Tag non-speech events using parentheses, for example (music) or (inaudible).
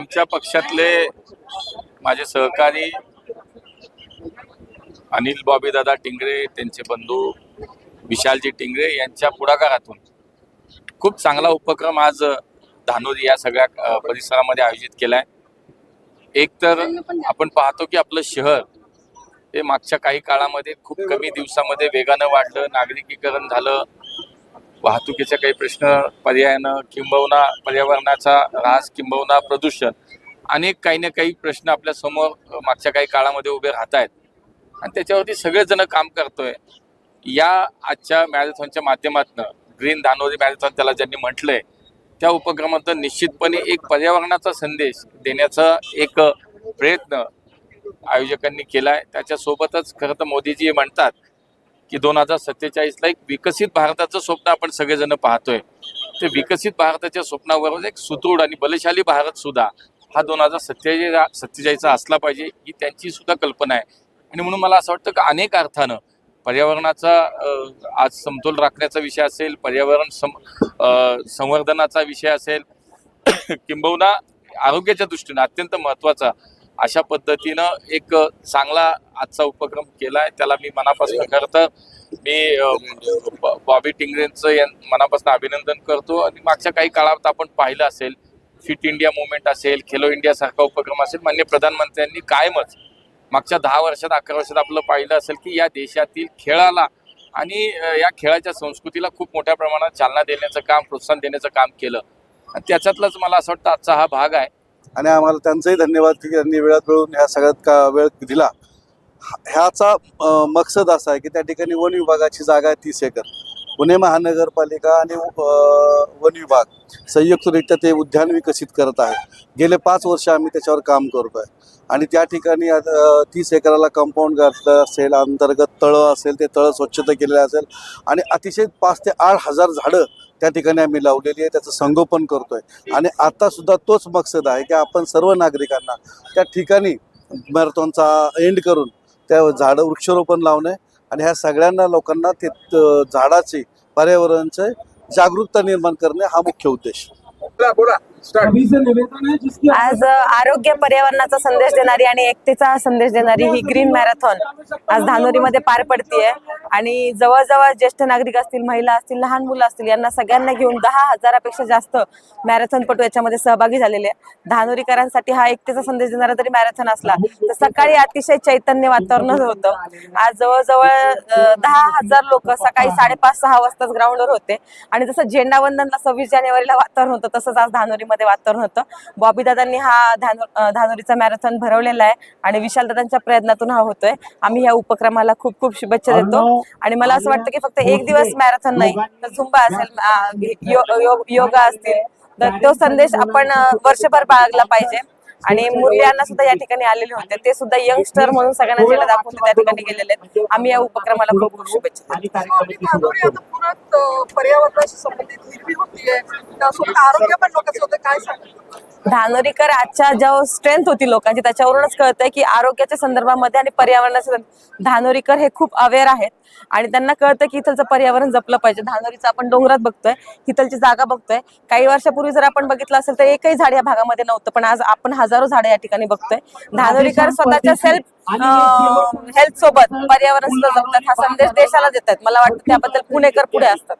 आमच्या पक्षातले माझे सहकारी अनिल बॉबीदादा टिंगरे त्यांचे बंधू विशालजी टिंगरे यांच्या पुढाकारातून खूप चांगला उपक्रम आज धानोरी या सगळ्या परिसरामध्ये आयोजित केलाय. एक तर आपण पाहतो की आपलं शहर हे मागच्या काही काळामध्ये खूप कमी दिवसामध्ये वेगानं वाढलं नागरिकीकरण झालं. वाहतुकीचे काही प्रश्न पर्यायानं किंबहुना पर्यावरणाचा ऱ्हास किंबहुना प्रदूषण अनेक काही ना काही प्रश्न आपल्यासमोर मागच्या काही काळामध्ये उभे राहत आहेत आणि त्याच्यावरती सगळेजण काम करतोय. या आजच्या मॅरेथॉनच्या माध्यमातून ग्रीन धानोरी मॅरेथॉन त्याला ज्यांनी म्हटलंय त्या उपक्रमातून निश्चितपणे एक पर्यावरणाचा संदेश देण्याचा एक प्रयत्न आयोजकांनी केलाय. त्याच्यासोबतच खरं तर मोदीजी म्हणतात की दोन हजार सत्तेचाळीसला एक विकसित भारताचं स्वप्न आपण सगळेजण पाहतोय. ते विकसित भारताच्या स्वप्नावरून एक सुदृढ आणि बलशाली भारत सुद्धा हा दोन हजार सत्तेचाळीस सत्तेचाळीसचा असला पाहिजे ही त्यांची सुद्धा कल्पना आहे. आणि म्हणून मला असं वाटतं की अनेक अर्थानं पर्यावरणाचा आज समतोल राखण्याचा विषय असेल पर्यावरण सम संवर्धनाचा विषय असेल (coughs) किंबहुना आरोग्याच्या दृष्टीनं अत्यंत महत्त्वाचा अशा पद्धतीनं एक चांगला आजचा उपक्रम केला आहे त्याला मी मनापासून खरं तर मी बॉबी टिंगरेंचं या मनापासून अभिनंदन करतो. आणि मागच्या काही काळात आपण पाहिलं असेल फिट इंडिया मुवमेंट असेल खेलो इंडिया सारखा उपक्रम असेल मान्य प्रधानमंत्र्यांनी कायमच मागच्या दहा वर्षात अकरा वर्षात आपलं पाहिलं असेल की या देशातील खेळाला आणि या खेळाच्या संस्कृतीला खूप मोठ्या प्रमाणात चालना देण्याचं काम प्रोत्साहन देण्याचं काम केलं. आणि त्याच्यातलाच मला असं वाटतं आजचा हा भाग आहे. आणि आम्हाला त्यांचाही धन्यवाद की त्यांनी वेळात मिळून ह्या सगळ्यात का वेळ दिला. ह्याचा मकसद असा आहे की त्या ठिकाणी वन विभागाची जागा आहे तीस एकर. पुणे महानगरपालिका आणि वन विभाग संयुक्तरित्या ते उद्यान विकसित करत आहे. गेले पाच वर्ष आम्ही त्याच्यावर काम करतो आहे आणि त्या ठिकाणी तीस एकराला कंपाऊंड घातलं असेल अंतर्गत तळं असेल ते तळं स्वच्छता केलेलं असेल. आणि अतिशय पाच ते आठ हजार झाडं त्या ठिकाणी आम्ही लावलेली आहे त्याचं संगोपन करतोय. आणि आता सुद्धा तोच मकसद आहे की आपण सर्व नागरिकांना त्या ठिकाणी मॅरेथॉनचा एंड करून त्या झाडं वृक्षारोपण लावणे आणि ह्या सगळ्यांना लोकांना ते झाडाची पर्यावरणाचे जागरूकता निर्माण करणे हा मुख्य उद्देश. बोला. आज आरोग्य पर्यावरणाचा संदेश देणारी आणि एकतेचा संदेश देणारी ही ग्रीन मॅरेथॉन आज धानोरीमध्ये पार पडतीये. आणि जवळजवळ ज्येष्ठ नागरिक असतील महिला असतील लहान मुलं असतील यांना सगळ्यांना घेऊन दहा हजारापेक्षा जास्त मॅरेथॉनपटू याच्यामध्ये सहभागी झालेले आहे धानोरीकरांसाठी हा एकतेचा संदेश देणारा जरी मॅरेथॉन असला तर सकाळी अतिशय चैतन्य वातावरण होतं. आज जवळजवळ दहा हजार लोक सकाळी साडेपाच सहा वाजताच ग्राउंडवर होते. आणि जसं झेंडावंदनला सव्वीस जानेवारीला वातावरण होतं तसंच आज धानोरीमध्ये वातावरण होतं. बॉबी दादांनी हा धानो धानोरीचा मॅरेथॉन भरवलेला आहे आणि विशाल दादांच्या प्रयत्नातून हा होतोय. आम्ही या उपक्रमाला खूप खूप शुभेच्छा देतो. आणि मला असं वाटतं की फक्त एक दिवस मॅरेथॉन नाही तर झुंबा असेल अं, यो- यो- योगा असतील तर तो संदेश आपण वर्षभर बाळगला पाहिजे. आणि मुरलियांना सुद्धा या ठिकाणी आलेले होते. ते सुद्धा यंगस्टर म्हणून सगळ्यांना दाखवून त्या ठिकाणी गेलेले आहेत. आम्ही या उपक्रमाला खूप खूप शुभेच्छा पर्यावरणाशी संबंधित आरोग्य पण लोकांचं होतं. काय सांगतो धानोरीकर आजच्या ज्या स्ट्रेंथ होती लोकांची त्याच्यावरूनच कळतंय की आरोग्याच्या संदर्भामध्ये आणि पर्यावरणाच्या धानोरीकर हे खूप अवेअर आहेत. आणि त्यांना कळतं की इथलचं पर्यावरण जपलं पाहिजे. धानोरीचं आपण डोंगरात बघतोय इथलची जागा बघतोय. काही वर्षापूर्वी जर आपण बघितलं असेल तर एकही झाड या भागामध्ये नव्हतं पण आज आपण हजारो झाडं या ठिकाणी बघतोय. धानोरीकर स्वतःच्या सेल्फ हेल्थ सोबत पर्यावरण सुद्धा जपतात. हा संदेश देशाला देतात. मला वाटतं त्याबद्दल पुणेकर पुढे असतात.